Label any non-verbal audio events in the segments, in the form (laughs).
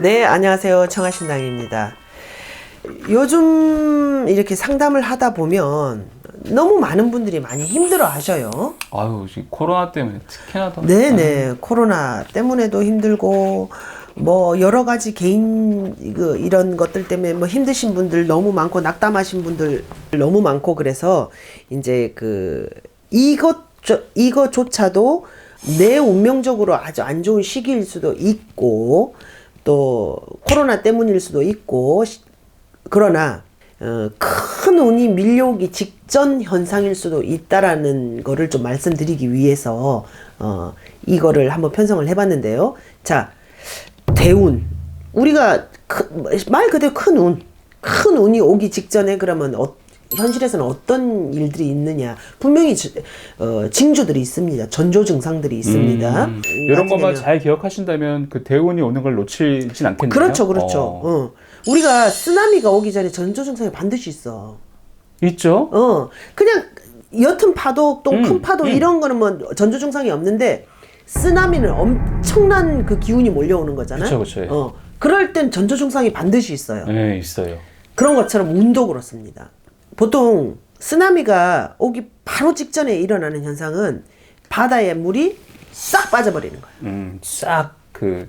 네, 안녕하세요. 청하신당입니다. 요즘 이렇게 상담을 하다 보면 너무 많은 분들이 많이 힘들어 하셔요. 아유 지금 코로나 때문에 특히나 더 네네. 코로나 때문에도 힘들고, 뭐, 여러 가지 개인, 그, 이런 것들 때문에 뭐 힘드신 분들 너무 많고, 낙담하신 분들 너무 많고, 그래서 이제 그, 이것, 이거조차도 내 운명적으로 아주 안 좋은 시기일 수도 있고, 또, 코로나 때문일 수도 있고, 시- 그러나, 어, 큰 운이 밀려오기 직전 현상일 수도 있다라는 거를 좀 말씀드리기 위해서 어, 이거를 한번 편성을 해봤는데요. 자, 대운. 우리가 크- 말 그대로 큰 운. 큰 운이 오기 직전에 그러면 어, 현실에서는 어떤 일들이 있느냐. 분명히 지- 어, 징조들이 있습니다. 전조 증상들이 있습니다. 음, 이런 나중에는- 것만 잘 기억하신다면 그 대운이 오는 걸 놓치진 않겠네요. 그렇죠, 그렇죠. 어. 어. 우리가 쓰나미가 오기 전에 전조 증상이 반드시 있어. 있죠. 어, 그냥 옅은 파도, 또큰 음, 파도 음. 이런 거는 뭐 전조 증상이 없는데 쓰나미는 엄청난 그 기운이 몰려오는 거잖아요. 그쵸, 그쵸. 어, 그럴 땐 전조 증상이 반드시 있어요. 네 있어요. 그런 것처럼 운도 그렇습니다. 보통 쓰나미가 오기 바로 직전에 일어나는 현상은 바다의 물이 싹 빠져버리는 거예요. 음 싹그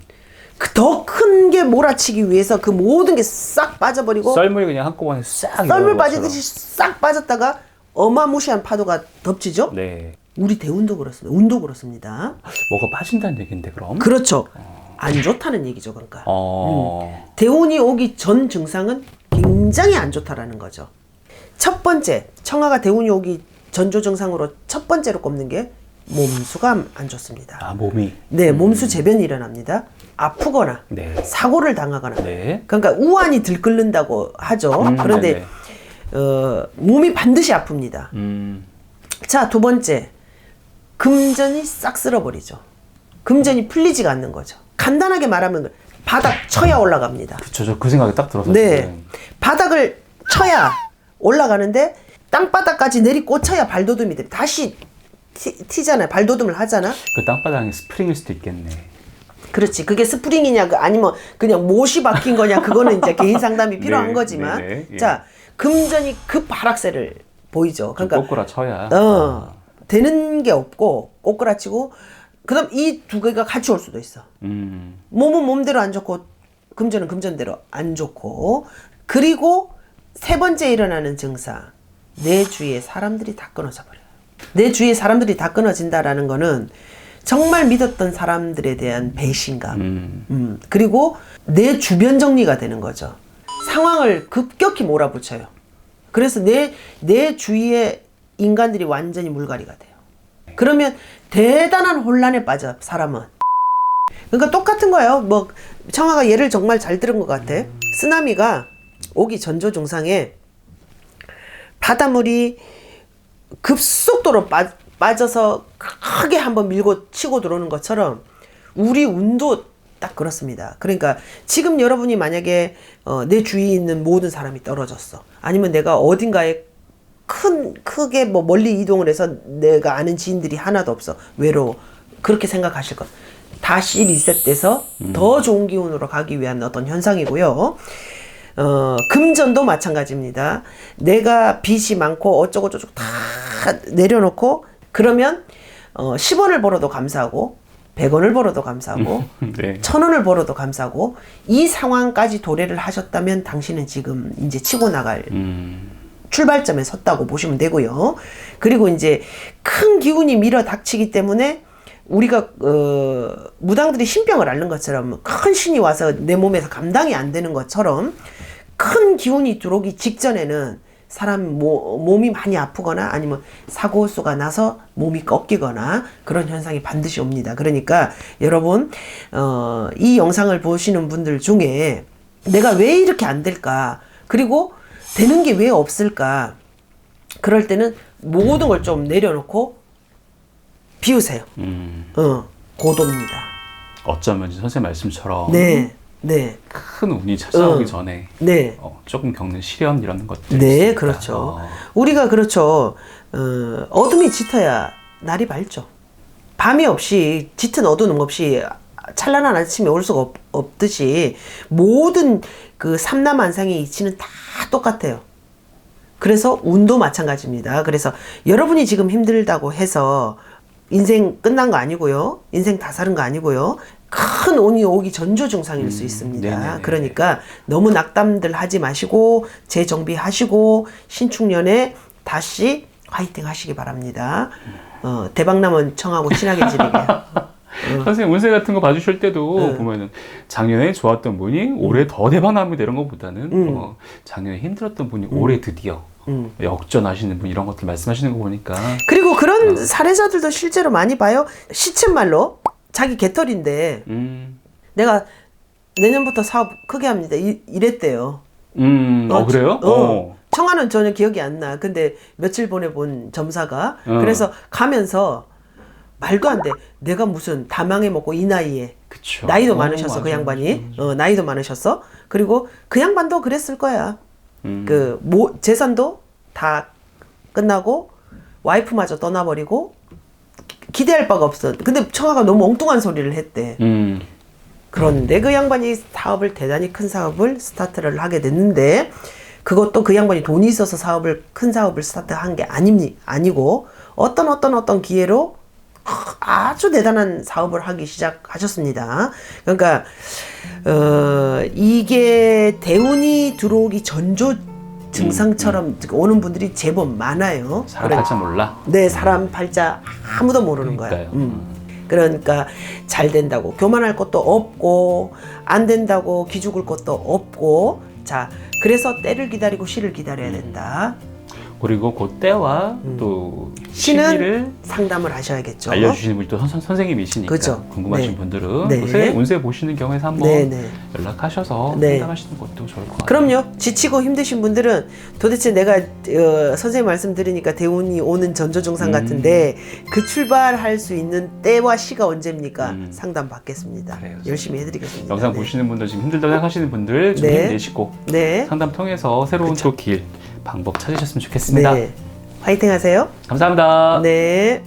더 큰 게 몰아치기 위해서 그 모든 게 싹 빠져버리고 썰물이 그냥 한꺼번에 싹 썰물 빠지듯이 싹 빠졌다가 어마무시한 파도가 덮치죠. 네. 우리 대운도 그렇습니다. 운도 그렇습니다. 뭐가 빠진다는 얘긴데 그럼? 그렇죠. 안 좋다는 얘기죠. 그러니까 어. 대운이 오기 전 증상은 굉장히 안 좋다라는 거죠. 첫 번째 청아가 대운이 오기 전조 증상으로 첫 번째로 꼽는 게 몸수가 안 좋습니다. 아 몸이. 네, 몸수 재변이 일어납니다. 아프거나 네. 사고를 당하거나 네. 그러니까 우환이 들끓는다고 하죠. 음, 그런데 어, 몸이 반드시 아픕니다. 음. 자, 두 번째. 금전이 싹 쓸어버리죠. 금전이 풀리지가 않는 거죠. 간단하게 말하면 바닥 쳐야 올라갑니다. 그쵸 저그 생각이 딱 들어서 네. 지금. 바닥을 쳐야 올라가는데 땅바닥까지 내리 꽂혀야 발돋움이 돼. 다시 티, 튀잖아요. 발돋움을 하잖아. 그 땅바닥에 스프링일 수도 있겠네. 그렇지. 그게 스프링이냐, 그 아니면 그냥 못이 박힌 거냐, 그거는 이제 개인 (laughs) 상담이 필요한 네, 거지만. 네, 네, 예. 자, 금전이 급 하락세를 보이죠. 좀 그러니까 거꾸로 쳐야. 어, 되는 게 없고 꼬꾸라 치고 그 다음 이 두 개가 같이 올 수도 있어. 음. 몸은 몸대로 안 좋고 금전은 금전대로 안 좋고 그리고 세 번째 일어나는 증상 내 주위에 사람들이 다 끊어져 버려요. 내 주위에 사람들이 다 끊어진다라는 거는 정말 믿었던 사람들에 대한 배신감, 음. 음, 그리고 내 주변 정리가 되는 거죠. 상황을 급격히 몰아붙여요. 그래서 내, 내 주위에 인간들이 완전히 물갈이가 돼요. 그러면 대단한 혼란에 빠져, 사람은. 그러니까 똑같은 거예요. 뭐, 청아가 예를 정말 잘 들은 것 같아. 쓰나미가 오기 전조 증상에 바닷물이 급속도로 빠, 빠져서 크게 한번 밀고 치고 들어오는 것처럼 우리 운도 딱 그렇습니다. 그러니까 지금 여러분이 만약에 어, 내 주위에 있는 모든 사람이 떨어졌어. 아니면 내가 어딘가에 큰 크게 뭐 멀리 이동을 해서 내가 아는 지인들이 하나도 없어. 외로워. 그렇게 생각하실 것. 다시 리셋돼서 더 좋은 기운으로 가기 위한 어떤 현상이고요. 어, 금전도 마찬가지입니다. 내가 빚이 많고 어쩌고저쩌고 다 내려놓고 그러면 어, 10원을 벌어도 감사하고 100원을 벌어도 감사하고 (laughs) 네. 천 원을 벌어도 감사하고 이 상황까지 도래를 하셨다면 당신은 지금 이제 치고 나갈 음. 출발점에 섰다고 보시면 되고요. 그리고 이제 큰 기운이 밀어 닥치기 때문에 우리가 어, 무당들이 신병을 앓는 것처럼 큰 신이 와서 내 몸에서 감당이 안 되는 것처럼 큰 기운이 들어오기 직전에는 사람 모, 몸이 많이 아프거나 아니면 사고수가 나서 몸이 꺾이거나 그런 현상이 반드시 옵니다. 그러니까 여러분 어, 이 영상을 보시는 분들 중에 내가 왜 이렇게 안 될까 그리고 되는 게 왜 없을까 그럴 때는 모든 걸 좀 내려놓고 비우세요. 음. 어, 고도입니다. 어쩌면 선생님 말씀처럼 네, 네, 큰 운이 찾아오기 어. 전에 네. 어, 조금 겪는 시련 이런 것들 네, 그렇죠. 어. 우리가 그렇죠. 어, 어둠이 짙어야 날이 밝죠. 밤이 없이 짙은 어두움 없이 찬란한 아침이 올 수가 없, 없듯이 모든 그 삼라만상의 이치는 다 똑같아요. 그래서 운도 마찬가지입니다. 그래서 여러분이 지금 힘들다고 해서 인생 끝난 거 아니고요. 인생 다 사는 거 아니고요. 큰 운이 오기 전조 증상일 수 있습니다. 네네네. 그러니까 너무 낙담들 하지 마시고 재정비하시고 신축년에 다시 화이팅 하시기 바랍니다. 어, 대박나면 청하고 친하게 지내게. (laughs) 선생님 운세 같은 거 봐주실 때도 네. 보면은 작년에 좋았던 분이 올해 더 대박 납니다 이런 것보다는 음. 어, 작년에 힘들었던 분이 올해 드디어 음. 역전하시는 분 이런 것들 말씀하시는 거 보니까 그리고 그런 사례자들도 실제로 많이 봐요. 시쳇말로 자기 개털인데 음, 내가 내년부터 사업 크게 합니다. 이, 이랬대요. 음, 어, 어, 그래요? 어. 어. 청아는 전혀 기억이 안 나. 근데 며칠 보내본 점사가 어. 그래서 가면서 말도 안 돼. 내가 무슨 다 망해 먹고 이 나이에 그쵸. 나이도 어, 많으셨어 그 맞아, 양반이. 맞아, 맞아. 어, 나이도 많으셨어. 그리고 그 양반도 그랬을 거야. 음. 그 모, 재산도 다 끝나고 와이프마저 떠나버리고 기대할 바가 없어. 근데 청아가 너무 엉뚱한 소리를 했대. 음, 그런데 그 양반이 사업을 대단히 큰 사업을 스타트를 하게 됐는데 그것도 그 양반이 돈이 있어서 사업을 큰 사업을 스타트한 게 아닙니 아니고 어떤 어떤 어떤 기회로 아주 대단한 사업을 하기 시작하셨습니다. 그러니까 어 이게 대운이 들어오기 전조 증상처럼 오는 분들이 제법 많아요. 사람 그래- 팔자 몰라. 네, 사람 팔자 아무도 모르는 거야. 그러니까요. 음. 그러니까 잘 된다고 교만할 것도 없고 안 된다고 기죽을 것도 없고 자 그래서 때를 기다리고 시를 기다려야 된다. 그리고 그 때와 또 음. 시는 시기를 상담을 하셔야겠죠. 알려주시는 분이 또 선, 선 생님이시니까 그죠. 궁금하신 네. 분들은 네. 요새 운세 보시는 경우에서 한번 네, 네. 연락하셔서 네. 상담하시는 것도 좋을 것 같아요. 그럼요. 지치고 힘드신 분들은 도대체 내가 어, 선생님 말씀 들으니까 대운이 오는 전조 증상 음. 같은데 그 출발할 수 있는 때와 시가 언제입니까? 음. 상담 받겠습니다. 그래요. 열심히 해드리겠습니다. 영상 네. 보시는 분들 지금 힘들다고 생각하시는 분들 좀 네. 힘내시고 네. 상담 통해서 새로운 또 길 방법 찾으셨으면 좋겠습니다. 네. 화이팅 하세요. 감사합니다. 네.